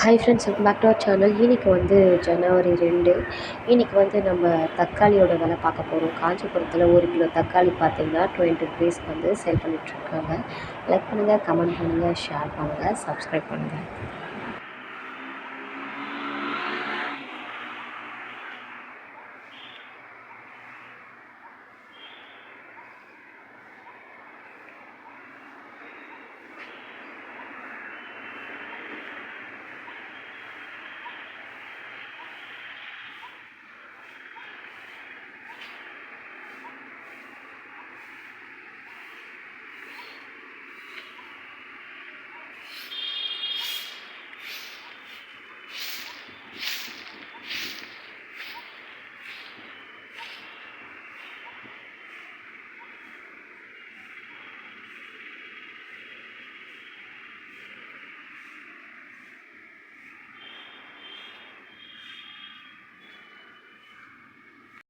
Hi friends welcome back to our channel இன்றைக்கி வந்து ஜனவரி ரெண்டு. இன்றைக்கி வந்து நம்ம தக்காளியோட விலை பார்க்க போகிறோம் காஞ்சிபுரத்தில் ஒரு கிலோ தக்காளி பார்த்திங்கன்னா டுவெண்ட்டி ருபீஸ்க்கு வந்து சேல் பண்ணிகிட்ருக்காங்க லைக் பண்ணுங்கள் கமெண்ட் பண்ணுங்கள் ஷேர் பண்ணுங்கள் சப்ஸ்கிரைப் பண்ணுங்கள்